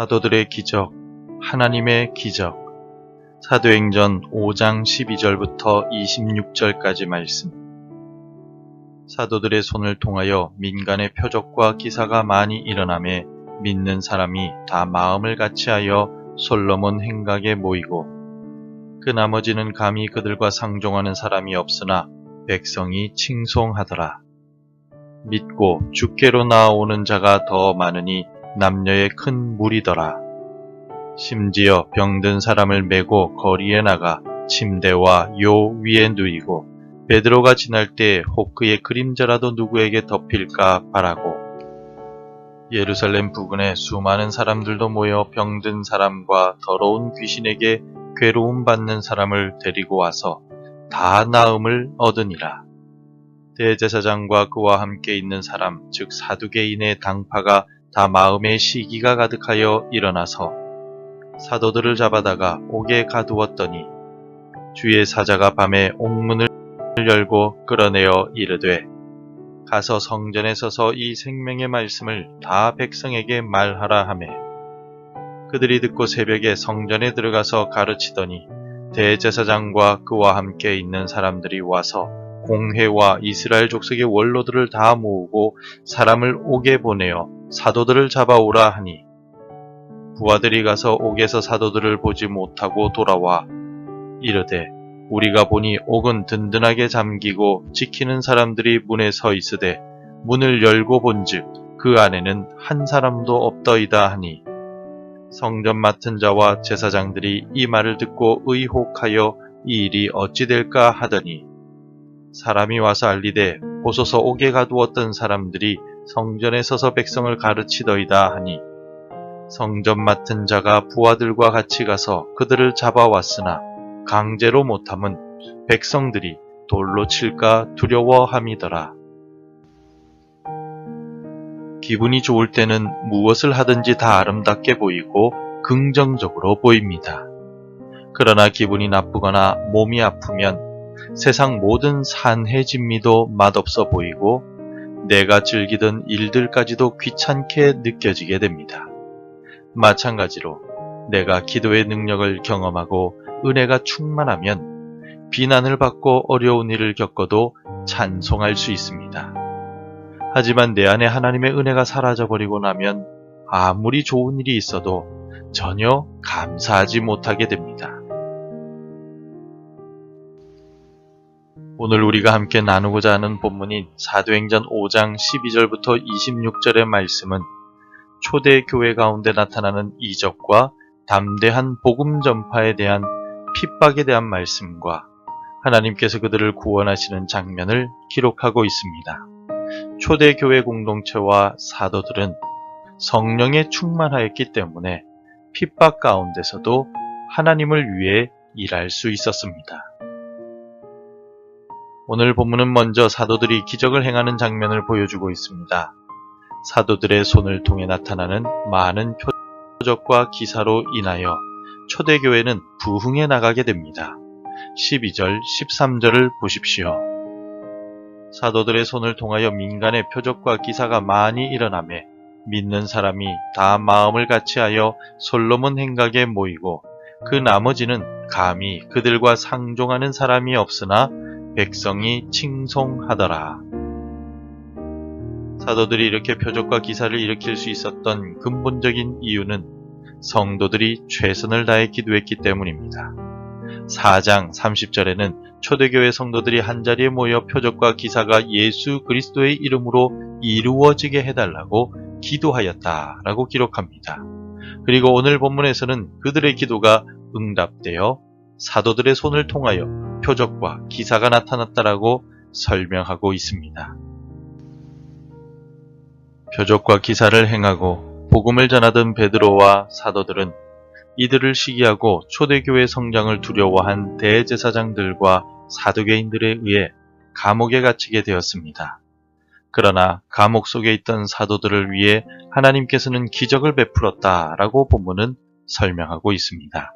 사도들의 기적, 하나님의 기적. 사도행전 5장 12절부터 26절까지 말씀. 사도들의 손을 통하여 민간의 표적과 기사가 많이 일어나매 믿는 사람이 다 마음을 같이하여 솔로몬 행각에 모이고 그 나머지는 감히 그들과 상종하는 사람이 없으나 백성이 칭송하더라. 믿고 주께로 나아오는 자가 더 많으니 남녀의 큰 무리더라. 심지어 병든 사람을 메고 거리에 나가 침대와 요 위에 누이고 베드로가 지날 때 혹 그의 그림자라도 누구에게 덮일까 바라고 예루살렘 부근에 수많은 사람들도 모여 병든 사람과 더러운 귀신에게 괴로움 받는 사람을 데리고 와서 다 나음을 얻으니라. 대제사장과 그와 함께 있는 사람, 즉 사두개인의 당파가 다 마음에 시기가 가득하여 일어나서 사도들을 잡아다가 옥에 가두었더니 주의 사자가 밤에 옥문을 열고 끌어내어 이르되 가서 성전에 서서 이 생명의 말씀을 다 백성에게 말하라 하매. 그들이 듣고 새벽에 성전에 들어가서 가르치더니 대제사장과 그와 함께 있는 사람들이 와서 공회와 이스라엘 족속의 원로들을 다 모으고 사람을 옥에 보내어 사도들을 잡아오라 하니 부하들이 가서 옥에서 사도들을 보지 못하고 돌아와 이르되 우리가 보니 옥은 든든하게 잠기고 지키는 사람들이 문에 서 있으되 문을 열고 본즉 그 안에는 한 사람도 없더이다 하니 성전 맡은 자와 제사장들이 이 말을 듣고 의혹하여 이 일이 어찌 될까 하더니 사람이 와서 알리되 보소서 옥에 가두었던 사람들이 성전에 서서 백성을 가르치더이다 하니 성전 맡은 자가 부하들과 같이 가서 그들을 잡아왔으나 강제로 못함은 백성들이 돌로 칠까 두려워함이더라. 기분이 좋을 때는 무엇을 하든지 다 아름답게 보이고 긍정적으로 보입니다. 그러나 기분이 나쁘거나 몸이 아프면 세상 모든 산해진미도 맛없어 보이고 내가 즐기던 일들까지도 귀찮게 느껴지게 됩니다. 마찬가지로 내가 기도의 능력을 경험하고 은혜가 충만하면 비난을 받고 어려운 일을 겪어도 찬송할 수 있습니다. 하지만 내 안에 하나님의 은혜가 사라져버리고 나면 아무리 좋은 일이 있어도 전혀 감사하지 못하게 됩니다. 오늘 우리가 함께 나누고자 하는 본문인 사도행전 5장 12절부터 26절의 말씀은 초대 교회 가운데 나타나는 이적과 담대한 복음 전파에 대한 핍박에 대한 말씀과 하나님께서 그들을 구원하시는 장면을 기록하고 있습니다. 초대 교회 공동체와 사도들은 성령에 충만하였기 때문에 핍박 가운데서도 하나님을 위해 일할 수 있었습니다. 오늘 본문은 먼저 사도들이 기적을 행하는 장면을 보여주고 있습니다. 사도들의 손을 통해 나타나는 많은 표적과 기사로 인하여 초대교회는 부흥해 나가게 됩니다. 12절, 13절을 보십시오. 사도들의 손을 통하여 민간의 표적과 기사가 많이 일어나매 믿는 사람이 다 마음을 같이하여 솔로몬 행각에 모이고 그 나머지는 감히 그들과 상종하는 사람이 없으나 백성이 칭송하더라. 사도들이 이렇게 표적과 기사를 일으킬 수 있었던 근본적인 이유는 성도들이 최선을 다해 기도했기 때문입니다. 4장 30절에는 초대교회 성도들이 한자리에 모여 표적과 기사가 예수 그리스도의 이름으로 이루어지게 해달라고 기도하였다 라고 기록합니다. 그리고 오늘 본문에서는 그들의 기도가 응답되어 사도들의 손을 통하여 표적과 기사가 나타났다라고 설명하고 있습니다. 표적과 기사를 행하고 복음을 전하던 베드로와 사도들은 이들을 시기하고 초대교회 성장을 두려워한 대제사장들과 사두개인들에 의해 감옥에 갇히게 되었습니다. 그러나 감옥 속에 있던 사도들을 위해 하나님께서는 기적을 베풀었다라고 본문은 설명하고 있습니다.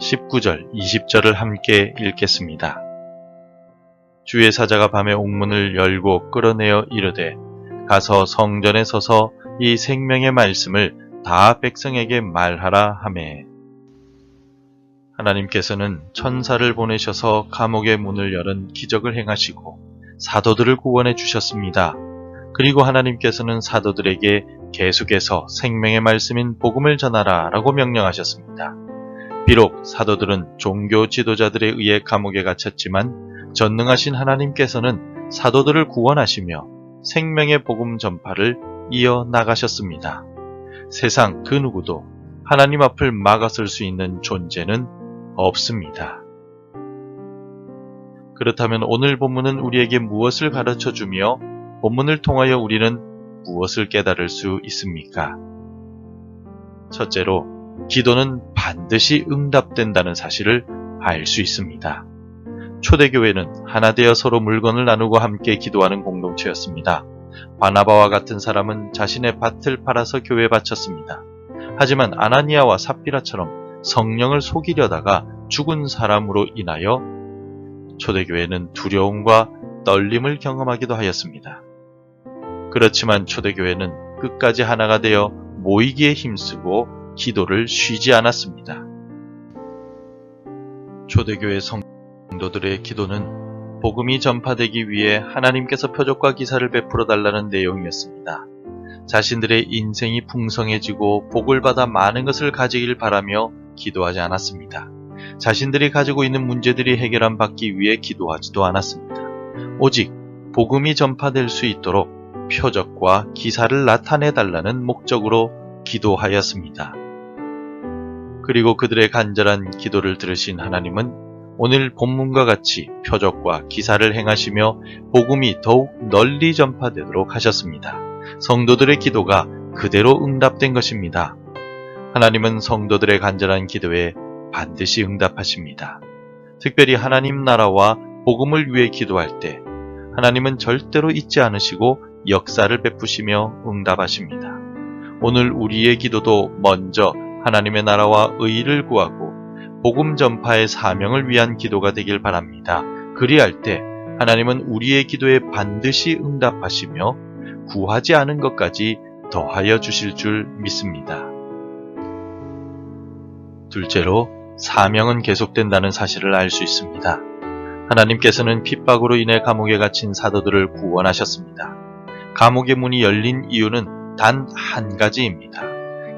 19절, 20절을 함께 읽겠습니다. 주의 사자가 밤에 옥문을 열고 끌어내어 이르되 가서 성전에 서서 이 생명의 말씀을 다 백성에게 말하라 하매 하나님께서는 천사를 보내셔서 감옥의 문을 열은 기적을 행하시고 사도들을 구원해 주셨습니다. 그리고 하나님께서는 사도들에게 계속해서 생명의 말씀인 복음을 전하라 라고 명령하셨습니다. 비록 사도들은 종교 지도자들에 의해 감옥에 갇혔지만 전능하신 하나님께서는 사도들을 구원하시며 생명의 복음 전파를 이어 나가셨습니다. 세상 그 누구도 하나님 앞을 막아설 수 있는 존재는 없습니다. 그렇다면 오늘 본문은 우리에게 무엇을 가르쳐 주며 본문을 통하여 우리는 무엇을 깨달을 수 있습니까? 첫째로, 기도는 반드시 응답된다는 사실을 알 수 있습니다. 초대교회는 하나 되어 서로 물건을 나누고 함께 기도하는 공동체였습니다. 바나바와 같은 사람은 자신의 밭을 팔아서 교회에 바쳤습니다. 하지만 아나니아와 삽비라처럼 성령을 속이려다가 죽은 사람으로 인하여 초대교회는 두려움과 떨림을 경험하기도 하였습니다. 그렇지만 초대교회는 끝까지 하나가 되어 모이기에 힘쓰고 기도를 쉬지 않았습니다. 초대교회 성도들의 기도는 복음이 전파되기 위해 하나님께서 표적과 기사를 베풀어 달라는 내용이었습니다. 자신들의 인생이 풍성해지고 복을 받아 많은 것을 가지길 바라며 기도하지 않았습니다. 자신들이 가지고 있는 문제들이 해결함 받기 위해 기도하지도 않았습니다. 오직 복음이 전파될 수 있도록 표적과 기사를 나타내 달라는 목적으로 기도하였습니다. 그리고 그들의 간절한 기도를 들으신 하나님은 오늘 본문과 같이 표적과 기사를 행하시며 복음이 더욱 널리 전파되도록 하셨습니다. 성도들의 기도가 그대로 응답된 것입니다. 하나님은 성도들의 간절한 기도에 반드시 응답하십니다. 특별히 하나님 나라와 복음을 위해 기도할 때 하나님은 절대로 잊지 않으시고 역사를 베푸시며 응답하십니다. 오늘 우리의 기도도 먼저 하나님의 나라와 의를 구하고 복음 전파의 사명을 위한 기도가 되길 바랍니다. 그리할 때 하나님은 우리의 기도에 반드시 응답하시며 구하지 않은 것까지 더하여 주실 줄 믿습니다. 둘째로 사명은 계속된다는 사실을 알 수 있습니다. 하나님께서는 핍박으로 인해 감옥에 갇힌 사도들을 구원하셨습니다. 감옥의 문이 열린 이유는 단 한 가지입니다.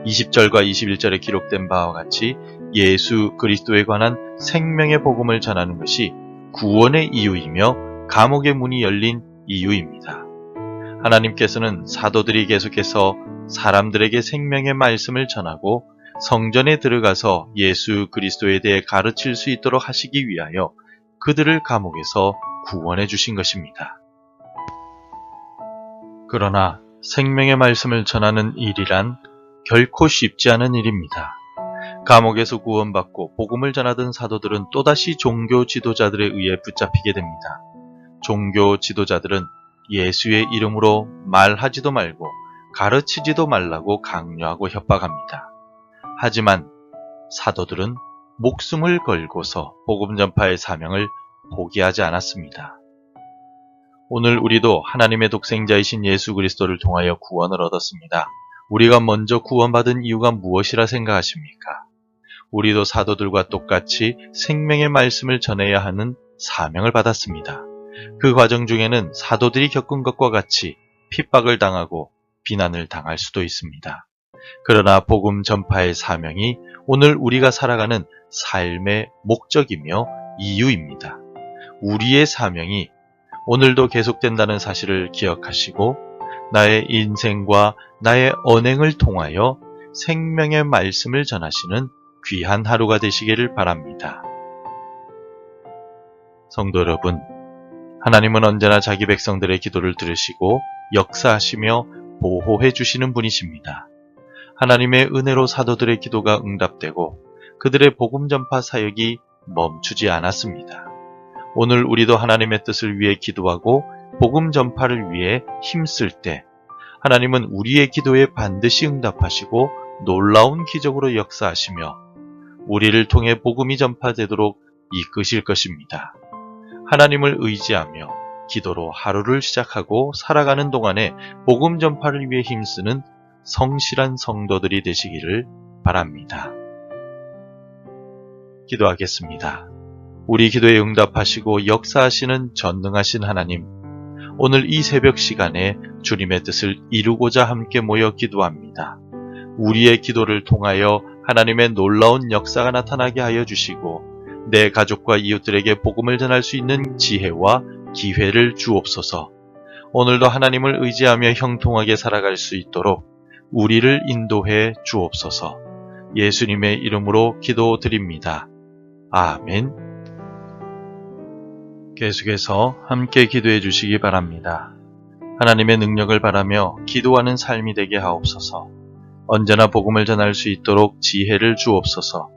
20절과 21절에 기록된 바와 같이 예수 그리스도에 관한 생명의 복음을 전하는 것이 구원의 이유이며 감옥의 문이 열린 이유입니다. 하나님께서는 사도들이 계속해서 사람들에게 생명의 말씀을 전하고 성전에 들어가서 예수 그리스도에 대해 가르칠 수 있도록 하시기 위하여 그들을 감옥에서 구원해 주신 것입니다. 그러나 생명의 말씀을 전하는 일이란 결코 쉽지 않은 일입니다. 감옥에서 구원받고 복음을 전하던 사도들은 또다시 종교 지도자들에 의해 붙잡히게 됩니다. 종교 지도자들은 예수의 이름으로 말하지도 말고 가르치지도 말라고 강요하고 협박합니다. 하지만 사도들은 목숨을 걸고서 복음 전파의 사명을 포기하지 않았습니다. 오늘 우리도 하나님의 독생자이신 예수 그리스도를 통하여 구원을 얻었습니다. 우리가 먼저 구원받은 이유가 무엇이라 생각하십니까? 우리도 사도들과 똑같이 생명의 말씀을 전해야 하는 사명을 받았습니다. 그 과정 중에는 사도들이 겪은 것과 같이 핍박을 당하고 비난을 당할 수도 있습니다. 그러나 복음 전파의 사명이 오늘 우리가 살아가는 삶의 목적이며 이유입니다. 우리의 사명이 오늘도 계속된다는 사실을 기억하시고 나의 인생과 나의 언행을 통하여 생명의 말씀을 전하시는 귀한 하루가 되시기를 바랍니다. 성도 여러분, 하나님은 언제나 자기 백성들의 기도를 들으시고 역사하시며 보호해 주시는 분이십니다. 하나님의 은혜로 사도들의 기도가 응답되고 그들의 복음 전파 사역이 멈추지 않았습니다. 오늘 우리도 하나님의 뜻을 위해 기도하고 복음 전파를 위해 힘쓸 때 하나님은 우리의 기도에 반드시 응답하시고 놀라운 기적으로 역사하시며 우리를 통해 복음이 전파되도록 이끄실 것입니다. 하나님을 의지하며 기도로 하루를 시작하고 살아가는 동안에 복음 전파를 위해 힘쓰는 성실한 성도들이 되시기를 바랍니다. 기도하겠습니다. 우리 기도에 응답하시고 역사하시는 전능하신 하나님, 오늘 이 새벽 시간에 주님의 뜻을 이루고자 함께 모여 기도합니다. 우리의 기도를 통하여 하나님의 놀라운 역사가 나타나게 하여 주시고, 내 가족과 이웃들에게 복음을 전할 수 있는 지혜와 기회를 주옵소서. 오늘도 하나님을 의지하며 형통하게 살아갈 수 있도록 우리를 인도해 주옵소서. 예수님의 이름으로 기도드립니다. 아멘. 계속해서 함께 기도해 주시기 바랍니다. 하나님의 능력을 바라며 기도하는 삶이 되게 하옵소서. 언제나 복음을 전할 수 있도록 지혜를 주옵소서.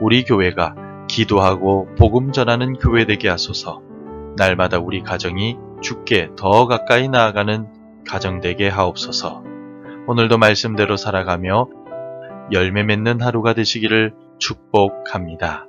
우리 교회가 기도하고 복음 전하는 교회 되게 하소서. 날마다 우리 가정이 주께 더 가까이 나아가는 가정 되게 하옵소서. 오늘도 말씀대로 살아가며 열매 맺는 하루가 되시기를 축복합니다.